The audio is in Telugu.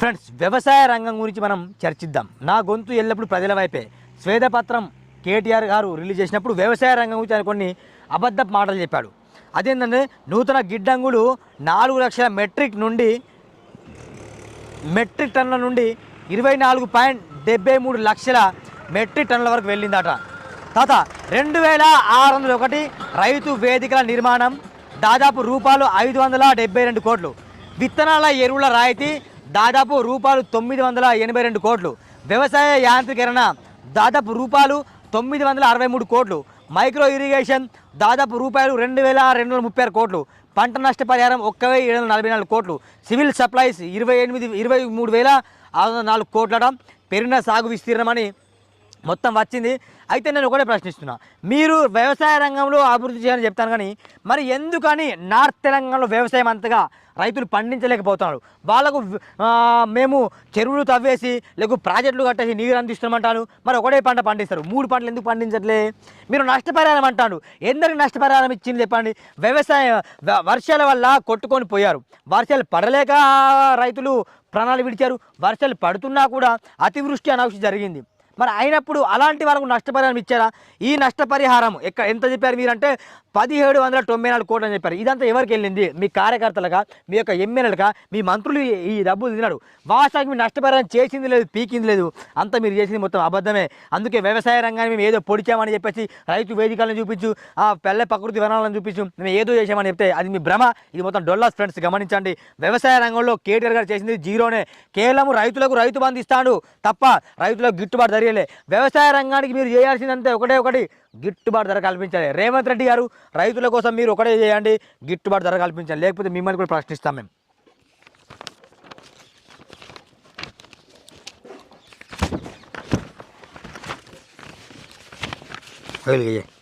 ఫ్రెండ్స్ వ్యవసాయ రంగం గురించి మనం చర్చిద్దాం. నా గొంతు ఎల్లప్పుడూ ప్రజల వైపే. స్వేదపత్రం కేటీఆర్ గారు రిలీజ్ చేసినప్పుడు వ్యవసాయ రంగం గురించి ఆయన కొన్ని అబద్ధ మాటలు చెప్పాడు. అదేంటంటే నూతన గిడ్డంగులు నాలుగు లక్షల మెట్రిక్ నుండి మెట్రిక్ టన్నుల నుండి ఇరవై నాలుగు పాయింట్ డెబ్బై మూడు లక్షల మెట్రిక్ టన్నుల వరకు వెళ్ళిందట. తాత రెండు వేల ఆరు వందల ఒకటి రైతు వేదికల నిర్మాణం దాదాపు రూపాయలు ఐదు వందల డెబ్బై రెండు కోట్లు. విత్తనాల ఎరువుల రాయితీ దాదాపు రూపాయలు తొమ్మిది వందల ఎనభై రెండు కోట్లు. వ్యవసాయ యాంత్రీకరణ దాదాపు రూపాయలు తొమ్మిది వందల అరవై మూడు కోట్లు. మైక్రో ఇరిగేషన్ దాదాపు రూపాయలు రెండు వేల రెండు వందల ముప్పై ఆరు కోట్లు. పంట నష్టపరిహారం ఒక్క వెయ్యి ఏడు వందల నలభై నాలుగు కోట్లు. సివిల్ సప్లైస్ ఇరవై ఎనిమిది ఇరవై మూడు వేల ఆరు వందల నాలుగు కోట్ల పెరిగిన సాగు విస్తీర్ణమని మొత్తం వచ్చింది. అయితే నేను ఒకటే ప్రశ్నిస్తున్నా. మీరు వ్యవసాయ రంగంలో అభివృద్ధి చేయాలని చెప్తాను కానీ మరి ఎందుకని నార్త్ తెలంగాణలో వ్యవసాయం అంతగా రైతులు పండించలేకపోతున్నారు? వాళ్ళకు మేము చెరువులు తవ్వేసి లేకు ప్రాజెక్టులు కట్టేసి నీరు అందిస్తామంటాను మరి ఒకటే పంట పండిస్తారు. మూడు పంటలు ఎందుకు పండించట్లే? మీరు నష్టపరిహారం అంటాడు ఎందరికి నష్టపరిహారం ఇచ్చింది చెప్పండి? వ్యవసాయ వర్షాల వల్ల కొట్టుకొని పోయారు. వర్షాలు పడలేక రైతులు ప్రాణాలు విడిచారు. వర్షాలు పడుతున్నా కూడా అతివృష్టి అనావృష్టి జరిగింది. మరి అయినప్పుడు అలాంటి వాళ్ళకు నష్టపరిహారం ఇచ్చారా? ఈ నష్టపరిహారం ఎక్కడ ఎంత చెప్పారు మీరంటే పదిహేడు వందల తొంభై నాలుగు కోట్లు అని చెప్పారు. ఇదంతా ఎవరికి వెళ్ళింది? మీ కార్యకర్తలుగా మీ యొక్క ఎమ్మెల్యేలుగా మీ మంత్రులు ఈ- డబ్బులు తిన్నాడు. వాస్తవానికి మీరు నష్టపరిహారం చేసింది లేదు పీకింది లేదు. అంతా మీరు చేసింది మొత్తం అబద్ధమే. అందుకే వ్యవసాయ రంగాన్ని మేము ఏదో పొడిచామని చెప్పేసి రైతు వేదికలను చూపించు ఆ పెళ్ళ ప్రకృతి వనాలను చూపించు మేము ఏదో చేసామని చెప్తే అది మీ భ్రమ. ఇది మొత్తం డొల్లాస్ ఫ్రెండ్స్ గమనించండి. వ్యవసాయ రంగంలో కేటీఆర్ గారు చేసింది జీరోనే. కేవలం రైతులకు రైతు బంధు ఇస్తాడు తప్ప రైతులకు గిట్టుబాటు ధరలే వ్యవసాయ రంగానికి మీరు చేయాల్సిందంటే ఒకటే ఒకటి గిట్టుబాటు ధర కల్పించాలి. రేవంత్ రెడ్డి గారు రైతుల కోసం మీరు ఒకటే చేయండి గిట్టుబాటు ధర కల్పించాలి. లేకపోతే మిమ్మల్ని కూడా ప్రశ్నిస్తాం మేము. వెలుగు